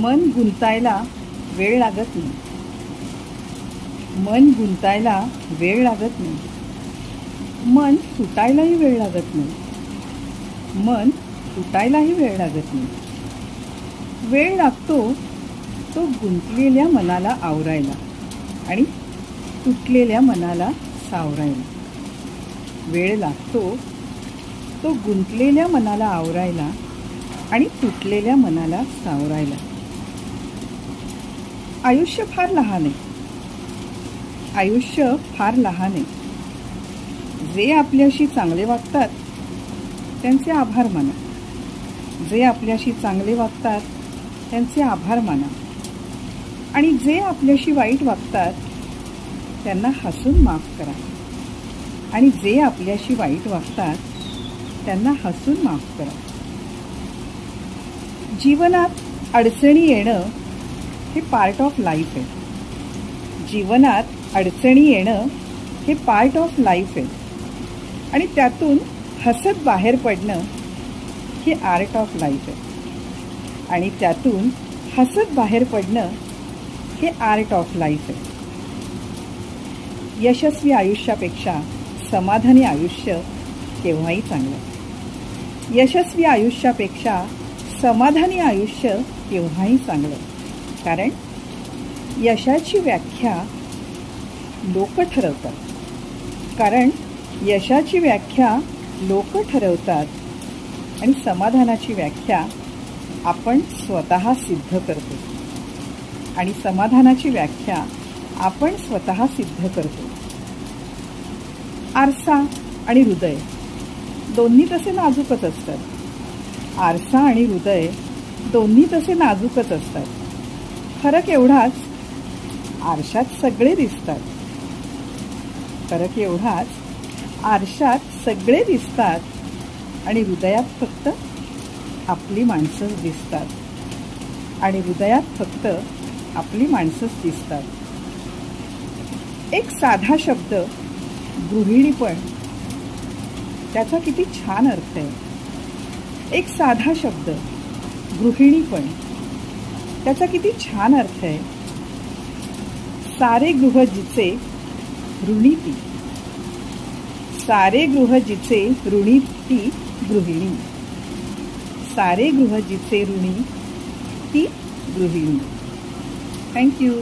मन गुंतायला वेळ लागत नाही. मन गुंतायला वेळ लागत नाही. मन सुटायलाही वेळ लागत नाही. मन सुटायलाही वेळ लागत नाही. वेळ लागतो तो गुंतलेल्या मनाला आवरायला आणि तुटलेल्या मनाला सावरायला. वेळ लागतो तो गुंतलेल्या मनाला आवरायला आणि तुटलेल्या मनाला सावरायला. आयुष्य फार लहान आहे. आयुष्य फार लहान आहे. जे आपल्याशी चांगले वागतात त्यांचे आभार माना. जे आपल्याशी चांगले वागतात त्यांचे आभार माना. आणि जे आपल्याशी वाईट वागतात त्यांना हसून माफ करा. आणि जे आपल्याशी वाईट वागतात त्यांना हसून माफ करा. जीवनात अडचणी येणं हे पार्ट ऑफ लाईफ आहे. जीवनात अडचणी येणं हे पार्ट ऑफ लाईफ आहे. आणि त्यातून हसत बाहेर पडणं हे आर्ट ऑफ लाईफ आहे. आणि त्यातून हसत बाहेर पडणं हे आर्ट ऑफ लाईफ आहे. यशस्वी आयुष्यापेक्षा समाधानी आयुष्य केव्हाही चांगलं यशस्वी आयुष्यापेक्षा समाधानी आयुष्य केव्हाही चांगलं कारण यशाची व्याख्या लोक ठरवतात. कारण यशाची व्याख्या लोक ठरवतात आणि समाधानाची व्याख्या आपण स्वतः सिद्ध करतो. आणि समाधानाची व्याख्या आपण स्वतः सिद्ध करतो. आरसा आणि हृदय दोन्ही तसे नाजूकच असतात. आरसा आणि हृदय दोन्ही तसे नाजूकच असतात. फरक एवढाच आरशात सगळे दिसतात. फरक एवढाच आरशात सगळे दिसतात आणि हृदयात फक्त आपली माणसंच दिसतात. आणि हृदयात फक्त आपली माणसंच दिसतात. एक साधा शब्द गृहिणी पण त्याचा किती छान अर्थ आहे. एक साधा शब्द गृहिणी पण. त्याचा किती छान अर्थ आहे. सारे गृह जिचे ऋणी ती. सारे गृह जिचे ऋणी ती गृहिणी. सारे गृह जिचे ऋणी ती गृहिणी. थँक्यू